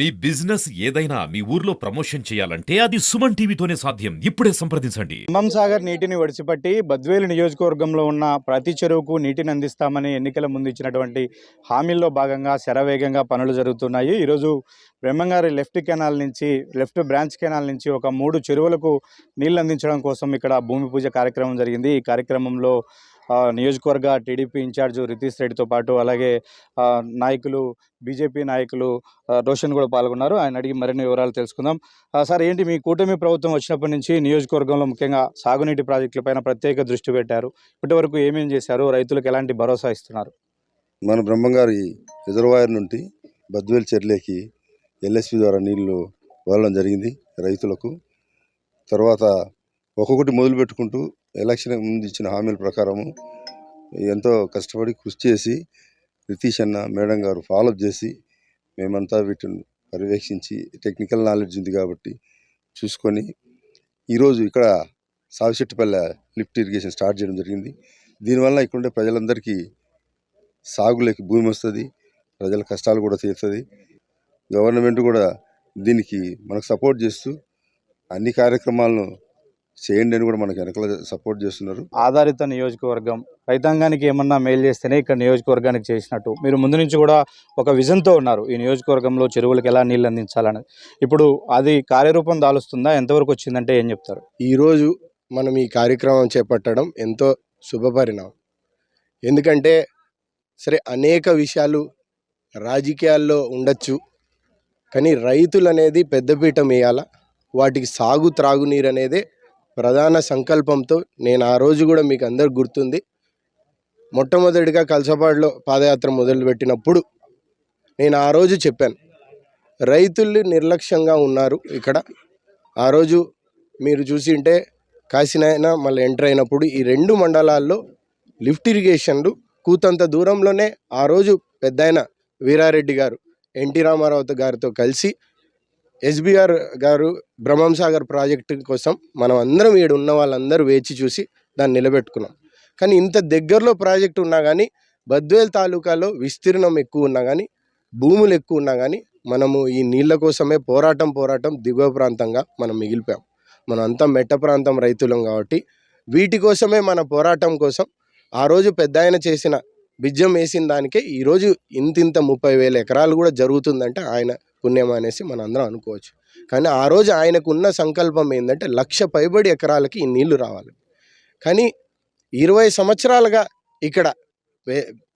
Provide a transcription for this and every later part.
మీ business ఏదైనా మీ ఊర్లో promotion చేయాలంటే అది సుమన్ టీవీతోనే సాధ్యం. ఇప్పుడే సంప్రదించండి. ఖమ్మం సాగర్ నీటిని ఒడిసిపట్టి బద్వేలు నియోజకవర్గంలో ఉన్న ప్రతి చెరువుకు నీటిని అందిస్తామని ఎన్నికల ముందు ఇచ్చినటువంటి హామీల్లో భాగంగా శరవేగంగా పనులు జరుగుతున్నాయి. ఈరోజు బ్రహ్మంగారి లెఫ్ట్ కెనాల్ నుంచి లెఫ్ట్ బ్రాంచ్ కెనాల్ నుంచి ఒక మూడు చెరువులకు నీళ్ళు అందించడం కోసం ఇక్కడ భూమి పూజ కార్యక్రమం జరిగింది. ఈ కార్యక్రమంలో నియోజకవర్గ టీడీపీ ఇన్ఛార్జ్ రితీష్ రెడ్డితో పాటు అలాగే నాయకులు బీజేపీ నాయకులు రోషన్ కూడా పాల్గొన్నారు. ఆయన అడిగి మరిన్ని వివరాలు తెలుసుకుందాం. సార్ ఏంటి మీ కూటమి ప్రభుత్వం వచ్చినప్పటి నుంచి నియోజకవర్గంలో ముఖ్యంగా సాగునీటి ప్రాజెక్టులపైన ప్రత్యేక దృష్టి పెట్టారు. ఇప్పటి వరకు ఏమేం చేశారు? రైతులకు ఎలాంటి భరోసా ఇస్తున్నారు? మన బ్రహ్మంగారి రిజర్వాయర్ నుండి బద్వేల్ చెర్లేకి ఎల్ఎస్పి ద్వారా నీళ్ళు వదలడం జరిగింది రైతులకు. తర్వాత ఒక్కొక్కటి మొదలు పెట్టుకుంటూ ఎలక్షన్ ముందు ఇచ్చిన హామీల ప్రకారము ఎంతో కష్టపడి కృషి చేసి నితీష్ అన్న మేడం గారు ఫాలోఅప్ చేసి మేమంతా వీటిని పర్యవేక్షించి టెక్నికల్ నాలెడ్జ్ ఉంది కాబట్టి చూసుకొని ఈరోజు ఇక్కడ సావిశెట్టిపల్లె లిఫ్ట్ ఇరిగేషన్ స్టార్ట్ చేయడం జరిగింది. దీనివల్ల ఇక్కడ ఉండే ప్రజలందరికీ సాగులేకి భూమి వస్తుంది ప్రజల కష్టాలు కూడా తీరుతుంది. గవర్నమెంట్ కూడా దీనికి మనకు సపోర్ట్ చేస్తూ అన్ని కార్యక్రమాలను చేయండి అని కూడా మనకు వెనకాల సపోర్ట్ చేస్తున్నారు. ఆధారిత నియోజకవర్గం రైతాంగానికి ఏమన్నా మేలు చేస్తేనే ఇక్కడ నియోజకవర్గానికి చేసినట్టు. మీరు ముందు నుంచి కూడా ఒక విజన్తో ఉన్నారు. ఈ నియోజకవర్గంలో చెరువులకు ఎలా నీళ్ళు అందించాలని. ఇప్పుడు అది కార్యరూపం దాలుస్తుందా? ఎంతవరకు వచ్చిందంటే ఏం చెప్తారు? ఈరోజు మనం ఈ కార్యక్రమం చేపట్టడం ఎంతో శుభపరిణామం ఎందుకంటే సరే అనేక విషయాలు రాజకీయాల్లో ఉండొచ్చు. కానీ రైతులు అనేది పెద్దపీట వేయాల వాటికి సాగు త్రాగునీరు అనేదే ప్రధాన సంకల్పంతో నేను ఆ రోజు కూడా మీకు అందరు గుర్తుంది. మొట్టమొదటిగా కలసపాడులో పాదయాత్ర మొదలుపెట్టినప్పుడు నేను ఆ రోజు చెప్పాను. రైతులు నిర్లక్ష్యంగా ఉన్నారు ఇక్కడ. ఆ రోజు మీరు చూసి ఉంటే కాశీనాయన మళ్ళీ ఎంటర్ అయినప్పుడు ఈ రెండు మండలాల్లో లిఫ్ట్ ఇరిగేషన్లు కూతంత దూరంలోనే ఆ రోజు పెద్దాయన వీరారెడ్డి గారు ఎన్టీ రామారావు గారితో కలిసి ఎస్బీఆర్ గారు బ్రహ్మం సాగర్ ప్రాజెక్టు కోసం మనం అందరం ఈడ ఉన్న వాళ్ళందరూ వేచి చూసి దాన్ని నిలబెట్టుకున్నాం. కానీ ఇంత దగ్గరలో ప్రాజెక్టు ఉన్నా కానీ బద్వేల్ తాలూకాలో విస్తీర్ణం ఎక్కువ ఉన్నా కానీ భూములు ఎక్కువ ఉన్నా కానీ మనము ఈ నీళ్ళ కోసమే పోరాటం పోరాటం దిగువ ప్రాంతంగా మనం మిగిలిపోయాం. మనం అంతా మెట్ట ప్రాంతం రైతులం కాబట్టి వీటి కోసమే మన పోరాటం కోసం ఆ రోజు పెద్ద ఆయన చేసిన బిజ్జం వేసిన దానికే ఈరోజు ఇంతింత ముప్పై వేల ఎకరాలు కూడా జరుగుతుందంటే ఆయన పుణ్యం అనేసి మనం అందరం అనుకోవచ్చు. కానీ ఆ రోజు ఆయనకున్న సంకల్పం ఏంటంటే లక్ష పైబడి ఎకరాలకి ఈ నీళ్ళు రావాలి. కానీ ఇరవై సంవత్సరాలుగా ఇక్కడ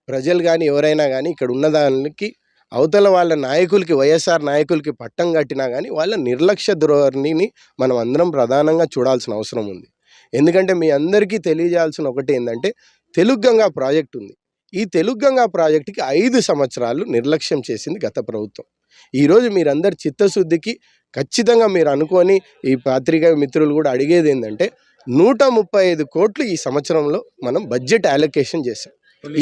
ప్రజలు కానీ ఎవరైనా కానీ ఇక్కడ ఉన్న దానికి అవతల వాళ్ళ నాయకులకి వైఎస్ఆర్ నాయకులకి పట్టం కట్టినా కానీ వాళ్ళ నిర్లక్ష్య ధోరణిని మనం అందరం ప్రధానంగా చూడాల్సిన అవసరం ఉంది. ఎందుకంటే మీ అందరికీ తెలియజేయాల్సిన ఒకటి ఏంటంటే తెలుగు గంగా ప్రాజెక్ట్ ఉంది. ఈ తెలుగు గంగా ప్రాజెక్టుకి ఐదు సంవత్సరాలు నిర్లక్ష్యం చేసింది గత ప్రభుత్వం. ఈరోజు మీరందరి చిత్తశుద్ధికి ఖచ్చితంగా మీరు అనుకొని ఈ పత్రికా మిత్రులు కూడా అడిగేది ఏంటంటే నూట ముప్పై ఐదు కోట్లు ఈ సంవత్సరంలో మనం బడ్జెట్ అలొకేషన్ చేసాం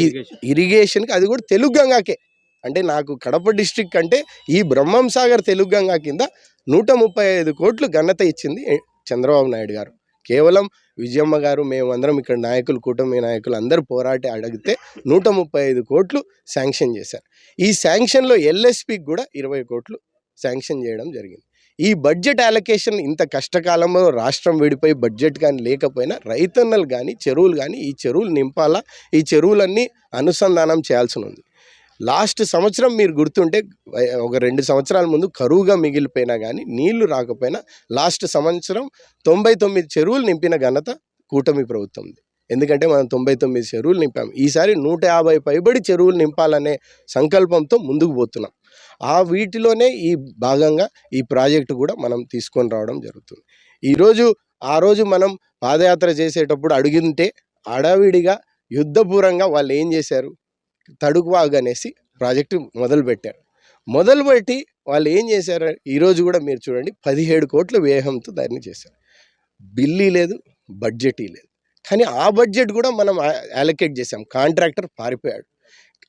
ఈ ఇరిగేషన్కి అది కూడా తెలుగు గంగాకే. అంటే నాకు కడప డిస్ట్రిక్ట్ అంటే ఈ బ్రహ్మం సాగర్ తెలుగు గంగా కింద నూట ముప్పై ఐదు కోట్లు ఘనత ఇచ్చింది చంద్రబాబు నాయుడు గారు. కేవలం విజయమ్మ గారు మేమందరం ఇక్కడ నాయకులు కూటమి నాయకులు అందరూ పోరాటి అడిగితే నూట ముప్పై ఐదు కోట్లు శాంక్షన్ చేశారు. ఈ శాంక్షన్లో ఎల్ఎస్పికి కూడా ఇరవై కోట్లు శాంక్షన్ చేయడం జరిగింది. ఈ బడ్జెట్ అలొకేషన్ ఇంత కష్టకాలంలో రాష్ట్రం విడిపోయి బడ్జెట్ కానీ లేకపోయినా రైతన్నలు కానీ చెరువులు కానీ ఈ చెరువులు నింపాలా? ఈ చెరువులన్నీ అనుసంధానం చేయాల్సి ఉంది. లాస్ట్ సంవత్సరం మీరు గుర్తుంటే ఒక రెండు సంవత్సరాల ముందు కరువుగా మిగిలిపోయినా కానీ నీళ్ళు రాకపోయినా లాస్ట్ సంవత్సరం తొంభై తొమ్మిది చెరువులు నింపిన ఘనత కూటమి ప్రభుత్వంది. ఎందుకంటే మనం తొంభై తొమ్మిది చెరువులు నింపాం ఈసారి నూట యాభై పైబడి చెరువులు నింపాలనే సంకల్పంతో ముందుకు పోతున్నాం. ఆ వీటిలోనే ఈ భాగంగా ఈ ప్రాజెక్టు కూడా మనం తీసుకొని రావడం జరుగుతుంది. ఈరోజు ఆ రోజు మనం పాదయాత్ర చేసేటప్పుడు అడిగింటే అడవిడిగా యుద్ధపూరంగా వాళ్ళు ఏం చేశారు? తడుకువాగ్ అనేసి ప్రాజెక్టు మొదలుపెట్టారు మొదలుపెట్టి వాళ్ళు ఏం చేశారు? ఈరోజు కూడా మీరు చూడండి పదిహేడు కోట్ల వ్యయంతో దాన్ని చేశారు. బిల్లీ లేదు బడ్జెట్ లేదు. కానీ ఆ బడ్జెట్ కూడా మనం అలొకేట్ చేసాం కాంట్రాక్టర్ పారిపోయాడు.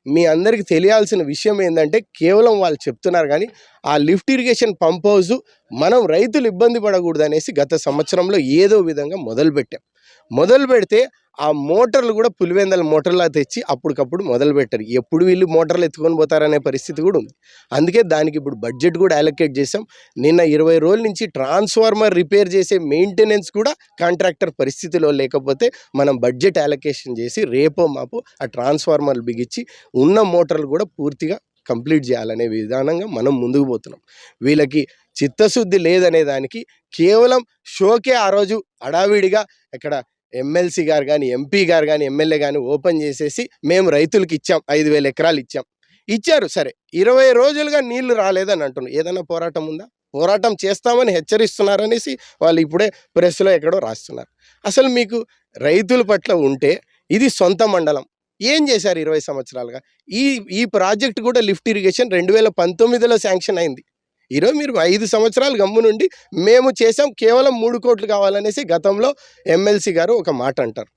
మీ అందరికీ తెలియాల్సిన విషయం ఏంటంటే కేవలం వాళ్ళు చెప్తున్నారు కానీ ఆ లిఫ్ట్ ఇరిగేషన్ పంప్ హౌస్ మనం రైతులు ఇబ్బంది పడకూడదు అనేసి గత సంవత్సరంలో ఏదో విధంగా మొదలుపెట్టాం. మొదలు పెడితే ఆ మోటార్లు కూడా పులివెందల మోటార్లా తెచ్చి అప్పటికప్పుడు మొదలు పెట్టారు. ఎప్పుడు వీళ్ళు మోటార్లు ఎత్తుకొని పోతారనే పరిస్థితి కూడా ఉంది. అందుకే దానికి ఇప్పుడు బడ్జెట్ కూడా అలొకేట్ చేసాం నిన్న ఇరవై రోజుల నుంచి ట్రాన్స్ఫార్మర్ రిపేర్ చేసే మెయింటెనెన్స్ కూడా కాంట్రాక్టర్ పరిస్థితిలో లేకపోతే మనం బడ్జెట్ అలొకేషన్ చేసి రేపో మాపు ఆ ట్రాన్స్ఫార్మర్లు బిగించి ఉన్న మోటార్లు కూడా పూర్తిగా కంప్లీట్ చేయాలనే విధానంగా మనం ముందుకు పోతున్నాం. వీళ్ళకి చిత్తశుద్ధి లేదనే దానికి కేవలం షోకే ఆ రోజు అడావిడిగా ఇక్కడ ఎమ్మెల్సీ గారు కానీ ఎంపీ గారు కానీ ఎమ్మెల్యే కానీ ఓపెన్ చేసేసి మేము రైతులకు ఇచ్చాం ఐదు వేల ఎకరాలు ఇచ్చాం. ఇచ్చారు సరే. ఇరవై రోజులుగా నీళ్ళు రాలేదని అంటున్నారు. ఏదైనా పోరాటం ఉందా? పోరాటం చేస్తామని హెచ్చరిస్తున్నారనేసి వాళ్ళు ఇప్పుడే ప్రెస్లో ఎక్కడో రాస్తున్నారు. అసలు మీకు రైతుల పట్ల ఉంటే ఇది సొంత మండలం. ఏం చేశారు ఇరవై సంవత్సరాలుగా? ఈ ఈ ప్రాజెక్ట్ కూడా లిఫ్ట్ ఇరిగేషన్ రెండు వేల పంతొమ్మిదిలో శాంక్షన్ అయింది. ఈరోజు మీరు ఐదు సంవత్సరాలు గమ్ము నుండి మేము చేసాం కేవలం మూడు కోట్లు కావాలనేసి గతంలో ఎమ్మెల్సీ గారు ఒక మాట అంటారు.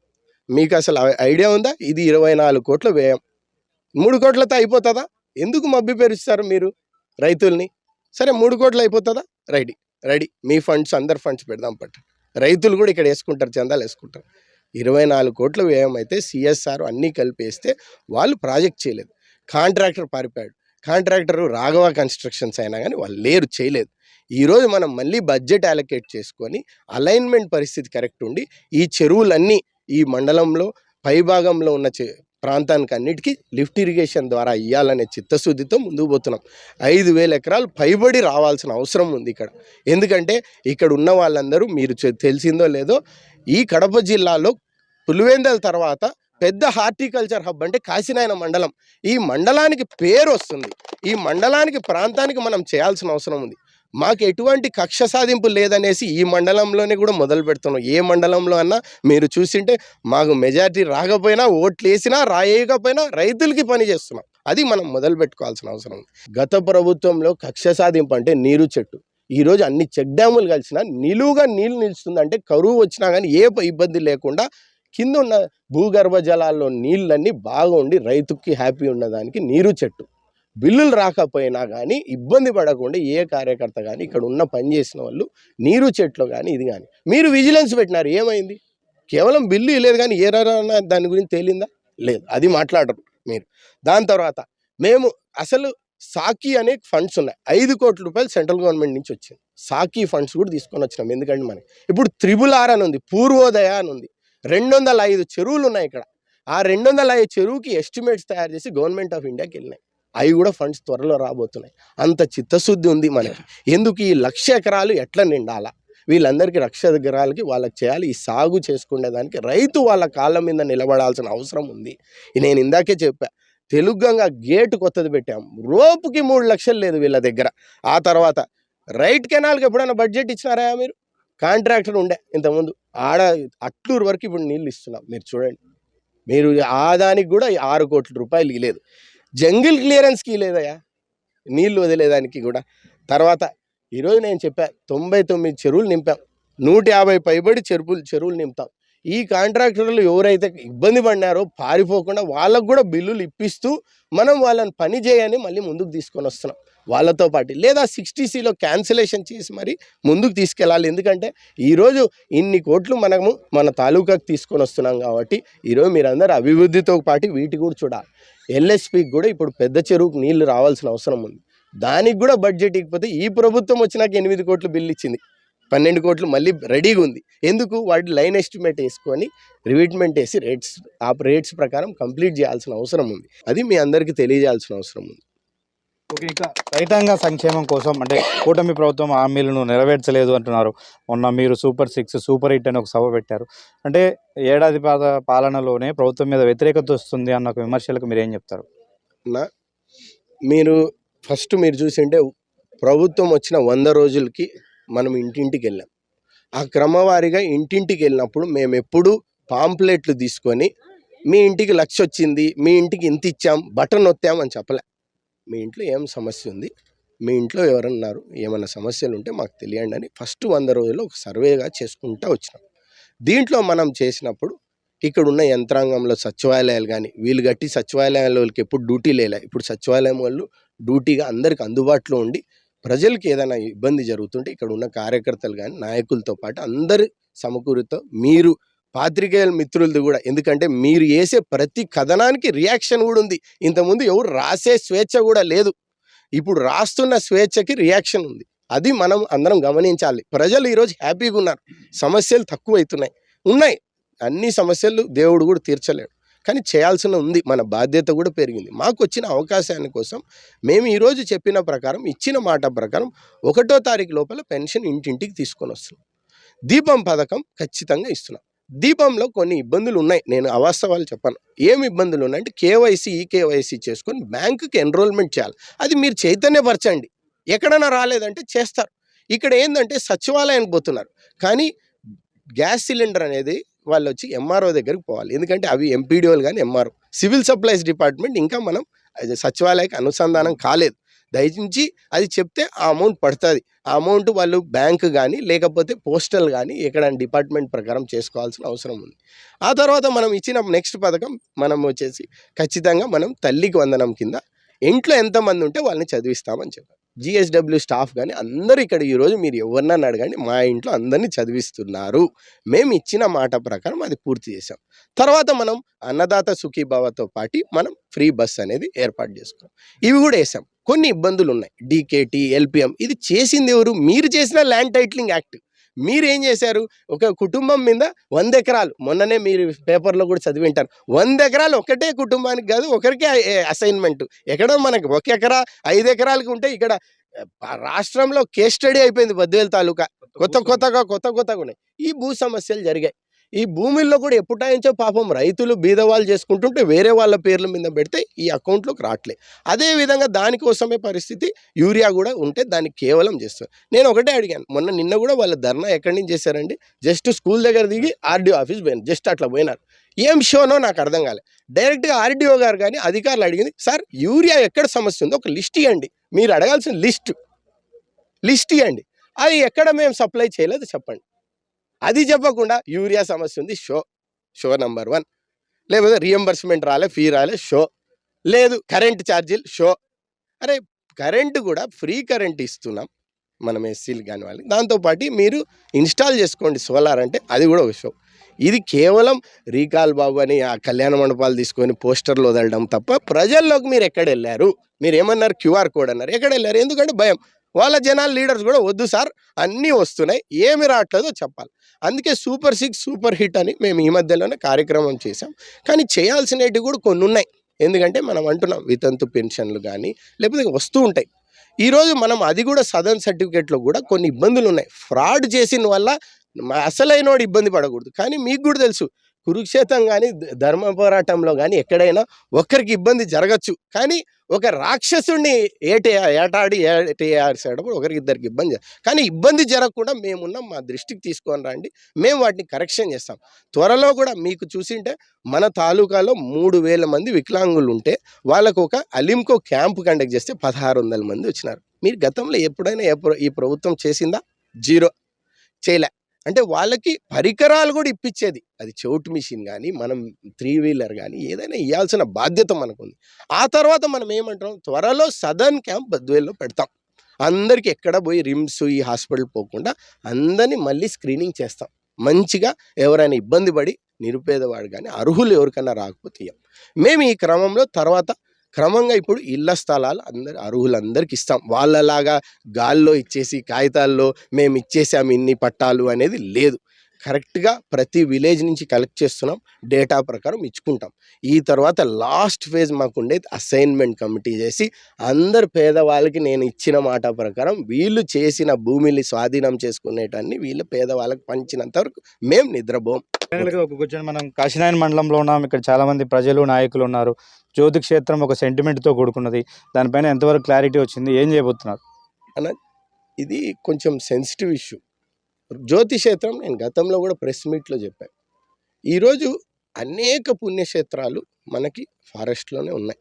మీకు అసలు ఐడియా ఉందా? ఇది ఇరవై నాలుగు కోట్ల వ్యయం. మూడు కోట్లతో అయిపోతుందా? ఎందుకు మబ్బి పెరుస్తారు మీరు రైతుల్ని? సరే మూడు కోట్లు అయిపోతుందా? Ready ready. మీ ఫండ్స్ అందరు ఫండ్స్ పెడదాం పట్టు. రైతులు కూడా ఇక్కడ వేసుకుంటారు చందాలు వేసుకుంటారు. ఇరవై నాలుగు కోట్ల వ్యయం అయితే సిఎస్ఆర్ అన్నీ కలిపేస్తే వాళ్ళు ప్రాజెక్ట్ చేయలేదు. కాంట్రాక్టర్ పారిపోయాడు. కాంట్రాక్టర్ రాఘవ కన్స్ట్రక్షన్స్ అయినా కానీ వాళ్ళు లేరు చేయలేదు. ఈరోజు మనం మళ్ళీ బడ్జెట్ అలొకేట్ చేసుకొని అలైన్మెంట్ పరిస్థితి కరెక్ట్ ఉండి ఈ చెరువులన్నీ ఈ మండలంలో పైభాగంలో ఉన్న చె ప్రాంతానికి అన్నిటికీ లిఫ్ట్ ఇరిగేషన్ ద్వారా ఇవ్వాలనే చిత్తశుద్ధితో ముందుకు పోతున్నాం. ఐదు వేల ఎకరాలు పైబడి రావాల్సిన అవసరం ఉంది ఇక్కడ. ఎందుకంటే ఇక్కడ ఉన్న వాళ్ళందరూ మీరు చె- తెలిసిందో లేదో ఈ కడప జిల్లాలో పులివెందల తర్వాత పెద్ద హార్టికల్చర్ హబ్ అంటే కాశీనాయన మండలం. ఈ మండలానికి పేరు వస్తుంది. ఈ మండలానికి ప్రాంతానికి మనం చేయాల్సిన అవసరం ఉంది. మాకు ఎటువంటి కక్ష సాధింపు లేదనేసి ఈ మండలంలోనే కూడా మొదలు పెడుతున్నాం. ఏ మండలంలో అన్నా మీరు చూసింటే మాకు మెజారిటీ రాకపోయినా ఓట్లు వేసినా రాయకపోయినా రైతులకి పని చేస్తున్నాం. అది మనం మొదలు పెట్టుకోవాల్సిన అవసరం ఉంది. గత ప్రభుత్వంలో కక్ష సాధింపు అంటే నీరు చెట్టు. ఈరోజు అన్ని చెక్ డ్యాములు కలిసినా నిలువుగా నీళ్ళు నిలుస్తుందంటే కరువు వచ్చినా కానీ ఏ ఇబ్బంది లేకుండా కింద ఉన్న భూగర్భ జలాల్లో నీళ్ళన్నీ బాగా ఉండి రైతుకి హ్యాపీ ఉన్నదానికి నీరు చెట్టు. బిల్లులు రాకపోయినా కానీ ఇబ్బంది పడకుండా ఏ కార్యకర్త కానీ ఇక్కడ ఉన్న పని చేసిన వాళ్ళు నీరు చెట్లు కానీ ఇది కానీ మీరు విజిలెన్స్ పెట్టినారు ఏమైంది? కేవలం బిల్లు లేదు కానీ ఏ దాని గురించి తేలిందా? లేదు అది మాట్లాడరు మీరు. దాని తర్వాత మేము అసలు సాకి అనే ఫండ్స్ ఉన్నాయి. ఐదు కోట్ల రూపాయలు సెంట్రల్ గవర్నమెంట్ నుంచి వచ్చింది. సాకి ఫండ్స్ కూడా తీసుకొని వచ్చినాం. ఎందుకంటే మనకి ఇప్పుడు త్రిబుల్ ఆర్ అని ఉంది పూర్వోదయ అని ఉంది. రెండు వందల ఐదు చెరువులు ఉన్నాయి ఇక్కడ. ఆ రెండు వందల ఐదు చెరువుకి ఎస్టిమేట్స్ తయారు చేసి గవర్నమెంట్ ఆఫ్ ఇండియాకి వెళ్ళినాయి. అవి కూడా ఫండ్స్ త్వరలో రాబోతున్నాయి. అంత చిత్తశుద్ధి ఉంది మనకి. ఎందుకు ఈ లక్ష ఎకరాలు ఎట్లా నిండాలా? వీళ్ళందరికీ లక్ష ఎకరాలకి వాళ్ళకి చేయాలి. ఈ సాగు చేసుకునేదానికి రైతు వాళ్ళ కాళ్ళ మీద నిలబడాల్సిన అవసరం ఉంది. నేను ఇందాకే చెప్పా తెలుగంగా గేటు కొత్తది పెట్టాం. రోపుకి మూడు లక్షలు లేదు వీళ్ళ దగ్గర. ఆ తర్వాత రైట్ కెనాల్కి ఎప్పుడైనా బడ్జెట్ ఇచ్చినారా మీరు? కాంట్రాక్టర్ ఉండే ఇంతకుముందు. ఆడ అట్లూరు వరకు ఇప్పుడు నీళ్ళు ఇస్తున్నాం. మీరు చూడండి. మీరు ఆ దానికి కూడా ఆరు కోట్ల రూపాయలు ఇలేదు జంగిల్ క్లియరెన్స్కి లేదయ్యా నీళ్ళు వదిలేదానికి కూడా. తర్వాత ఈరోజు నేను చెప్పా తొంభై తొమ్మిది చెరువులు నింపాం. నూట యాభై పైబడి చెరువులు చెరువులు నింపుతాం. ఈ కాంట్రాక్టర్లు ఎవరైతే ఇబ్బంది పడినారో పారిపోకుండా వాళ్ళకు కూడా బిల్లులు ఇప్పిస్తూ మనం వాళ్ళని పని చేయని మళ్ళీ ముందుకు తీసుకొని వస్తున్నాం. వాళ్ళతో పాటు. లేదా సిక్స్టీ సిలో క్యాన్సిలేషన్ చేసి మరి ముందుకు తీసుకెళ్ళాలి. ఎందుకంటే ఈరోజు ఇన్ని కోట్లు మనము మన తాలూకాకు తీసుకొని వస్తున్నాం కాబట్టి ఈరోజు మీరందరూ అభివృద్ధితో పాటు వీటి కూడా చూడాలి. ఎల్ఎస్పికి కూడా ఇప్పుడు పెద్ద చెరువుకు నీళ్ళు రావాల్సిన అవసరం ఉంది. దానికి కూడా బడ్జెట్ ఇకపోతే ఈ ప్రభుత్వం వచ్చినాక ఎనిమిది కోట్లు బిల్లు ఇచ్చింది. పన్నెండు కోట్లు మళ్ళీ రెడీగా ఉంది. ఎందుకు? వాటి లైన్ ఎస్టిమేట్ వేసుకొని రివిట్మెంట్ వేసి రేట్స్ ఆ రేట్స్ ప్రకారం కంప్లీట్ చేయాల్సిన అవసరం ఉంది. అది మీ అందరికీ తెలియజేయాల్సిన అవసరం ఉంది. ఓకే ఇక రైతాంగ సంక్షేమం కోసం అంటే కూటమి ప్రభుత్వం హామీలను నెరవేర్చలేదు అంటున్నారు. మొన్న మీరు సూపర్ సిక్స్ సూపర్ హిట్ అని ఒక సభ పెట్టారు. అంటే ఏడాది పాద పాలనలోనే ప్రభుత్వం మీద వ్యతిరేకత వస్తుంది అన్న ఒక విమర్శలకు మీరు ఏం చెప్తారు? నా మీరు ఫస్ట్ మీరు చూసింటే ప్రభుత్వం వచ్చిన వంద రోజులకి మనం ఇంటింటికి వెళ్ళాం. ఆ క్రమవారీగా ఇంటింటికి వెళ్ళినప్పుడు మేము ఎప్పుడూ పాంప్లెట్లు తీసుకొని మీ ఇంటికి లక్ష వచ్చింది మీ ఇంటికి ఇంత ఇచ్చాం బటన్ నొత్తాం అని చెప్పలే. మీ ఇంట్లో ఏం సమస్య ఉంది? మీ ఇంట్లో ఎవరన్నారు? ఏమైనా సమస్యలు ఉంటే మాకు తెలియండి అని ఫస్ట్ వంద రోజులు ఒక సర్వేగా చేసుకుంటూ వచ్చినాం. దీంట్లో మనం చేసినప్పుడు ఇక్కడ ఉన్న యంత్రాంగంలో సచివాలయాలు కానీ వీళ్ళు గట్టి సచివాలయాల వాళ్ళకి ఎప్పుడు డ్యూటీ లేలే. ఇప్పుడు సచివాలయం వాళ్ళు డ్యూటీగా అందరికి అందుబాటులో ఉండి ప్రజలకి ఏదైనా ఇబ్బంది జరుగుతుంటే ఇక్కడ ఉన్న కార్యకర్తలు కానీ నాయకులతో పాటు అందరి సమకూరుతో మీరు పాత్రికేయుల మిత్రులది కూడా. ఎందుకంటే మీరు వేసే ప్రతి కథనానికి రియాక్షన్ కూడా ఉంది. ఇంతకుముందు ఎవరు రాసే స్వేచ్ఛ కూడా లేదు. ఇప్పుడు రాస్తున్న స్వేచ్ఛకి రియాక్షన్ ఉంది. అది మనం అందరం గమనించాలి. ప్రజలు ఈరోజు హ్యాపీగా ఉన్నారు. సమస్యలు తక్కువ అవుతున్నాయి ఉన్నాయి. అన్ని సమస్యలు దేవుడు కూడా తీర్చలేడు. కానీ చేయాల్సిన ఉంది. మన బాధ్యత కూడా పెరిగింది. మాకు వచ్చిన అవకాశాన్ని కోసం మేము ఈరోజు చెప్పిన ప్రకారం ఇచ్చిన మాట ప్రకారం ఒకటో తారీఖు లోపల పెన్షన్ ఇంటింటికి తీసుకొని వస్తున్నాం. దీపం పథకం ఖచ్చితంగా ఇస్తున్నాం. దీపంలో కొన్ని ఇబ్బందులు ఉన్నాయి నేను అవాస్తవాలు చెప్పాను. ఏమి ఇబ్బందులు ఉన్నాయంటే కేవైసీ ఈ కేవైసీ చేసుకొని బ్యాంకుకి ఎన్రోల్మెంట్ చేయాలి. అది మీరు చైతన్యపరచండి. ఎక్కడైనా రాలేదంటే చేస్తారు. ఇక్కడ ఏంటంటే సచివాలయానికి పోతున్నారు. కానీ గ్యాస్ సిలిండర్ అనేది వాళ్ళు వచ్చి ఎంఆర్ఓ దగ్గరికి పోవాలి. ఎందుకంటే అవి ఎంపీడీఓలు కానీ ఎంఆర్ఓ. సివిల్ సప్లైస్ డిపార్ట్మెంట్ ఇంకా మనం సచివాలయకి అనుసంధానం కాలేదు. దయచించి అది చెప్తే ఆ అమౌంట్ పడుతుంది. ఆ అమౌంట్ వాళ్ళు బ్యాంక్ కానీ లేకపోతే పోస్టల్ కానీ ఎక్కడ డిపార్ట్మెంట్ ప్రకారం చేసుకోవాల్సిన అవసరం ఉంది. ఆ తర్వాత మనం ఇచ్చిన నెక్స్ట్ పథకం మనం వచ్చేసి ఖచ్చితంగా మనం తల్లికి వందనం కింద ఇంట్లో ఎంతమంది ఉంటే వాళ్ళని చదివిస్తామని చెప్పారు. జిఎస్డబ్ల్యూ స్టాఫ్ కానీ అందరూ ఇక్కడ ఈరోజు మీరు ఎవరినన్నా అడగండి మా ఇంట్లో అందరినీ చదివిస్తున్నారు. మేము ఇచ్చిన మాట ప్రకారం అది పూర్తి చేసాం తర్వాత మనం అన్నదాత సుఖీభావతో పాటు మనం ఫ్రీ బస్ అనేది ఏర్పాటు చేసుకున్నాం. ఇవి కూడా వేసాం కొన్ని ఇబ్బందులు ఉన్నాయి. డీకేటీ ఎల్పిఎం ఇది చేసింది ఎవరు? మీరు చేసిన ల్యాండ్ టైటిలింగ్ యాక్ట్. మీరేం చేశారు? ఒక కుటుంబం మీద వంద ఎకరాలు మొన్ననే మీరు పేపర్లో కూడా చదివింటారు. వంద ఎకరాలు ఒకటే కుటుంబానికి కాదు ఒకరికే అసైన్మెంట్ ఎక్కడో మనకి ఒక ఎకరా ఐదు ఎకరాలకు ఉంటే ఇక్కడ రాష్ట్రంలో కేస్ స్టడీ అయిపోయింది బద్వేల్ తాలూకా. కొత్త కొత్తగా కొత్త కొత్తగా ఉన్నాయి. ఈ భూ సమస్యలు జరిగాయి. ఈ భూమిల్లో కూడా ఎప్పుటాయించో పాపం రైతులు బీదవాళ్ళు చేసుకుంటుంటే వేరే వాళ్ళ పేర్ల మీద పెడితే ఈ అకౌంట్లోకి రావట్లే అదే విధంగా దానికోసమే పరిస్థితి యూరియా కూడా ఉంటే దాన్ని కేవలం చేస్తారు. నేను ఒకటే అడిగాను మొన్న నిన్న కూడా వాళ్ళ ధర్నా ఎక్కడి నుంచి చేశారండి? జస్ట్ స్కూల్ దగ్గర దిగి ఆర్డీఓ ఆఫీస్ పోయినారు జస్ట్ అట్లా పోయినారు. ఏం షోనో నాకు అర్థం కాలే. డైరెక్ట్గా ఆర్డీఓ గారు కానీ అధికారులు అడిగింది సార్ యూరియా ఎక్కడ సమస్య ఉందో ఒక లిస్ట్ ఇవ్వండి మీరు అడగాల్సిన లిస్ట్ లిస్ట్ ఇవ్వండి అది ఎక్కడ మేము సప్లై చేయలేదు చెప్పండి. అది చెప్పకుండా యూరియా సమస్య ఉంది షో షో నంబర్ వన్. లేకపోతే రియంబర్స్మెంట్ రాలే ఫీ రాలే షో. లేదు కరెంట్ ఛార్జీలు షో. అరే కరెంటు కూడా ఫ్రీ కరెంట్ ఇస్తున్నాం మనం ఎస్సీలు కాని వాళ్ళకి. దాంతోపాటు మీరు ఇన్స్టాల్ చేసుకోండి సోలార్ అంటే అది కూడా ఒక షో. ఇది కేవలం రీకాల్ బాబు అని ఆ కళ్యాణ మండపాలు తీసుకొని పోస్టర్లు వదలడం తప్ప ప్రజల్లోకి మీరు ఎక్కడ వెళ్ళారు? మీరు ఏమన్నారు క్యూఆర్ కోడ్ అన్నారు ఎక్కడ వెళ్ళారు? ఎందుకంటే భయం. వాళ్ళ జనాల లీడర్స్ కూడా వద్దు సార్ అన్నీ వస్తున్నాయి ఏమి రావట్లేదో చెప్పాలి. అందుకే సూపర్ సిక్స్ సూపర్ హిట్ అని మేము ఈ మధ్యలోనే కార్యక్రమం చేసాం కానీ చేయాల్సినవి కూడా కొన్ని ఉన్నాయి. ఎందుకంటే మనం అంటున్నాం వితంతు పెన్షన్లు కానీ లేకపోతే వస్తూ ఉంటాయి. ఈరోజు మనం అది కూడా సదన్ సర్టిఫికేట్లో కూడా కొన్ని ఇబ్బందులు ఉన్నాయి. ఫ్రాడ్ చేసిన వల్ల మ- అసలైనోడు ఇబ్బంది పడకూడదు. కానీ మీకు కూడా తెలుసు కురుక్షేత్రం కానీ ధర్మ పోరాటంలో కానీ ఎక్కడైనా ఒక్కరికి ఇబ్బంది జరగచ్చు. కానీ ఒక రాక్షసుడిని ఏటే ఏటాడి ఏటేసేటప్పుడు ఒకరికి ఇద్దరికి ఇబ్బంది కానీ ఇబ్బంది జరగకుండా మేమున్నాం మా దృష్టికి తీసుకొని రండి మేము వాటిని కరెక్షన్ చేస్తాం. త్వరలో కూడా మీకు చూసింటే మన తాలూకాలో మూడు వేల మంది వికలాంగులు ఉంటే వాళ్ళకు ఒక అలింకో క్యాంప్ కండక్ట్ చేస్తే పదహారు వందల మంది వచ్చినారు. మీరు గతంలో ఎప్పుడైనా ఈ ప్రభుత్వం చేసిందా? జీరో. చేయలే. అంటే వాళ్ళకి పరికరాలు కూడా ఇప్పించేది అది చౌట్ మిషన్ కానీ మనం త్రీ వీలర్ కానీ ఏదైనా ఇవ్వాల్సిన బాధ్యత మనకుంది. ఆ తర్వాత మనం ఏమంటాం? త్వరలో సదర్న్ క్యాంప్ బద్వేల్లో పెడతాం. అందరికి ఎక్కడ పోయి రిమ్స్ ఈ హాస్పిటల్ పోకుండా అందరినీ మళ్ళీ స్క్రీనింగ్ చేస్తాం. మంచిగా ఎవరైనా ఇబ్బంది పడి నిరుపేదవాడు కానీ అర్హులు ఎవరికైనా రాకపోతే మేము ఈ క్రమంలో తర్వాత క్రమంగా ఇప్పుడు ఇళ్ళ స్థలాలు అందరు అర్హులందరికీ ఇస్తాం. వాళ్ళలాగా గాల్లో ఇచ్చేసి కాగితాల్లో మేము ఇచ్చేసాము ఇన్ని పట్టాలు అనేది లేదు. కరెక్ట్గా ప్రతి విలేజ్ నుంచి కలెక్ట్ చేస్తున్నాం డేటా ప్రకారం ఇచ్చుకుంటాం. ఈ తర్వాత లాస్ట్ ఫేజ్ మాకు ఉండేది అసైన్మెంట్ కమిటీ చేసి అందరు పేదవాళ్ళకి నేను ఇచ్చిన మాట ప్రకారం వీళ్ళు చేసిన భూమిని స్వాధీనం చేసుకునేటాన్ని వీళ్ళు పేదవాళ్ళకి పంచినంత వరకు మేము నిద్రపోం. మనం కాశీనాయన మండలంలో ఉన్నాం ఇక్కడ చాలా మంది ప్రజలు నాయకులు ఉన్నారు. జ్యోతి క్షేత్రం ఒక sentiment తో కూడుకున్నది. దానిపైన ఎంతవరకు క్లారిటీ వచ్చింది? ఏం చేయబోతున్నారు? ఇది కొంచెం సెన్సిటివ్ ఇష్యూ. జ్యోతిక్షేత్రం నేను గతంలో కూడా ప్రెస్ మీట్లో చెప్పాను ఈరోజు అనేక పుణ్యక్షేత్రాలు మనకి ఫారెస్ట్లోనే ఉన్నాయి.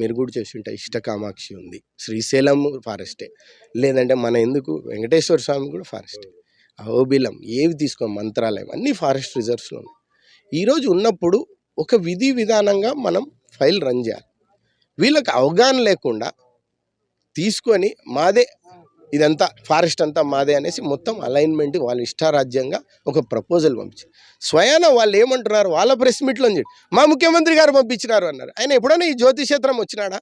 మీరు కూడా చేసి ఉంటాయి. ఇష్టకామాక్షి ఉంది. శ్రీశైలం ఫారెస్టే. లేదంటే మన ఎందుకు? వెంకటేశ్వర స్వామి కూడా ఫారెస్టే. అహోబిలం ఏవి తీసుకో? మంత్రాలయం అన్నీ ఫారెస్ట్ రిజర్వ్స్లో ఉన్నాయి. ఈరోజు ఉన్నప్పుడు ఒక విధి విధానంగా మనం ఫైల్ రన్ చేయాలి. వీళ్ళకి అవగాహన లేకుండా తీసుకొని మాదే ఇదంతా ఫారెస్ట్ అంతా మాదే అనేసి మొత్తం అలైన్మెంట్ వాళ్ళ ఇష్టారాజ్యంగా ఒక ప్రపోజల్ పంపించారు స్వయాన వాళ్ళు ఏమంటున్నారు? వాళ్ళ ప్రెస్ మీట్లో చెప్పి మా ముఖ్యమంత్రి గారు పంపించినారు అన్నారు. ఆయన ఎప్పుడైనా ఈ జ్యోతిషేత్రం వచ్చినాడా?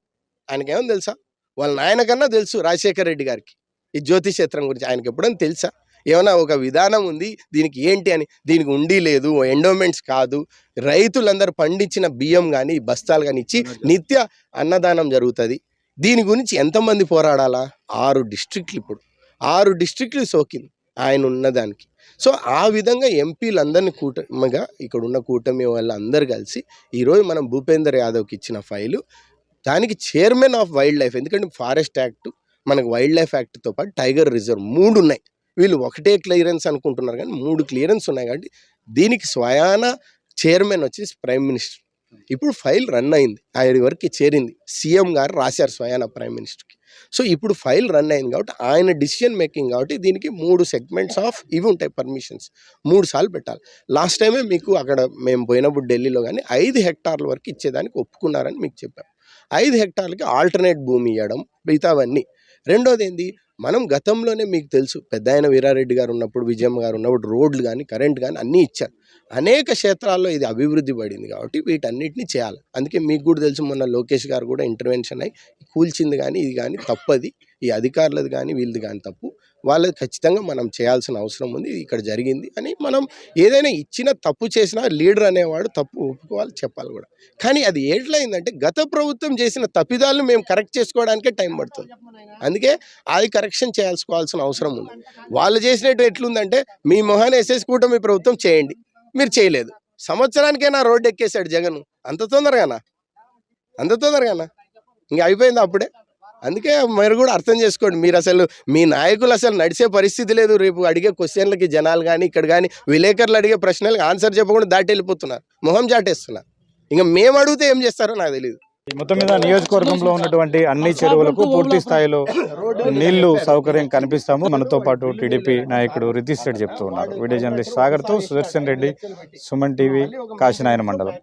ఆయనకేమో తెలుసా? వాళ్ళ నాయన కన్నా తెలుసు రాజశేఖర రెడ్డి గారికి. ఈ జ్యోతిషేత్రం గురించి ఆయనకి ఎప్పుడైనా తెలుసా? ఏమైనా ఒక విధానం ఉంది? దీనికి ఏంటి అని? దీనికి ఉండి లేదు ఎండోమెంట్స్ కాదు. రైతులందరూ పండించిన బియ్యం కానీ బస్తాలు కానీ ఇచ్చి నిత్య అన్నదానం జరుగుతుంది. దీని గురించి ఎంతమంది పోరాడాలా? ఆరు డిస్ట్రిక్ట్లు ఇప్పుడు. ఆరు డిస్ట్రిక్ట్లు సోకింది ఆయన ఉన్నదానికి. సో ఆ విధంగా ఎంపీలందరినీ కూటమిగా ఇక్కడ ఉన్న కూటమి వాళ్ళందరూ కలిసి ఈరోజు మనం భూపేందర్ యాదవ్కి ఇచ్చిన ఫైలు దానికి చైర్మన్ ఆఫ్ వైల్డ్ లైఫ్ ఎందుకంటే ఫారెస్ట్ యాక్ట్ మనకు వైల్డ్ లైఫ్ యాక్ట్తో పాటు టైగర్ రిజర్వ్ మూడు ఉన్నాయి. వీళ్ళు ఒకటే క్లియరెన్స్ అనుకుంటున్నారు కానీ మూడు క్లియరెన్స్ ఉన్నాయి కాబట్టి దీనికి స్వయాన చైర్మన్ వచ్చేసి ప్రైమ్ మినిస్టర్ ఇప్పుడు ఫైల్ రన్ అయింది. ఆయన వరకు చేరింది. సీఎం గారు రాశారు స్వయాన ప్రైమ్ మినిస్టర్కి. సో ఇప్పుడు ఫైల్ రన్ అయింది కాబట్టి ఆయన డిసిషన్ మేకింగ్ కాబట్టి దీనికి మూడు సెగ్మెంట్స్ ఆఫ్ ఇవి ఉంటాయి పర్మిషన్స్. మూడు సార్లు పెట్టాలి. లాస్ట్ టైమే మీకు అక్కడ మేము పోయినప్పుడు ఢిల్లీలో కానీ ఐదు హెక్టార్ల వరకు ఇచ్చేదానికి ఒప్పుకున్నారని మీకు చెప్పాం. ఐదు హెక్టార్లకి ఆల్టర్నేట్ భూమి ఇవ్వడం మిగతావన్నీ రెండోది ఏంది? మనం గతంలోనే మీకు తెలుసు పెద్ద ఆయన వీరారెడ్డి గారు ఉన్నప్పుడు విజయమ్మ గారు ఉన్నప్పుడు రోడ్లు కానీ కరెంట్ కానీ అన్నీ ఇచ్చారు. అనేక క్షేత్రాల్లో ఇది అభివృద్ధి పడింది కాబట్టి వీటన్నిటిని చేయాలి. అందుకే మీకు కూడా తెలుసు మొన్న లోకేష్ గారు కూడా ఇంటర్వెన్షన్ అయ్యి కూల్చింది కానీ ఇది కానీ తప్పది. ఈ అధికారులది కానీ వీళ్ళది కానీ తప్పు. వాళ్ళది ఖచ్చితంగా మనం చేయాల్సిన అవసరం ఉంది. ఇది ఇక్కడ జరిగింది అని మనం ఏదైనా ఇచ్చిన తప్పు చేసినా లీడర్ అనేవాడు తప్పు ఒప్పుకోవాలి చెప్పాలి కూడా. కానీ అది ఎట్లయిందంటే గత ప్రభుత్వం చేసిన తప్పిదాలను మేము కరెక్ట్ చేసుకోవడానికే టైం పడుతుంది. అందుకే అది కరెక్షన్ చేయాల్సుకోవాల్సిన అవసరం ఉంది. వాళ్ళు చేసినట్టు ఎట్లుందంటే మీ మొహాన్ని ఎస్ఎస్ కూటమి ప్రభుత్వం చేయండి. మీరు చేయలేదు. సంవత్సరానికైనా రోడ్డు ఎక్కేశాడు జగన్. అంత తొందరగానా? అంత తొందరగానా? ఇంక అయిపోయింది అప్పుడే? అందుకే మీరు కూడా అర్థం చేసుకోండి. మీరు అసలు మీ నాయకులు అసలు నడిచే పరిస్థితి లేదు. రేపు అడిగే క్వశ్చన్లకి జనాలు కానీ ఇక్కడ కానీ విలేకరులు అడిగే ప్రశ్నలకు ఆన్సర్ చెప్పకుండా దాటి వెళ్ళిపోతున్నారు. మొహం చాటేస్తున్నారు. ఇంకా మేము అడిగితే ఏం చేస్తారో నాకు తెలియదు మొత్తం మీద నియోజకవర్గంలో ఉన్నటువంటి అన్ని చెరువులకు పూర్తి స్థాయిలో నీళ్ళు సౌకర్యం కనిపిస్తాము. మనతో పాటు టీడీపీ నాయకుడు రితీష్ రెడ్డి చెప్తూ ఉన్నారు. వీడియో జర్నలిస్ట్ సాగర్తో సుదర్శన్ రెడ్డి సుమన్ టీవీ కాశీనాయన మండలం.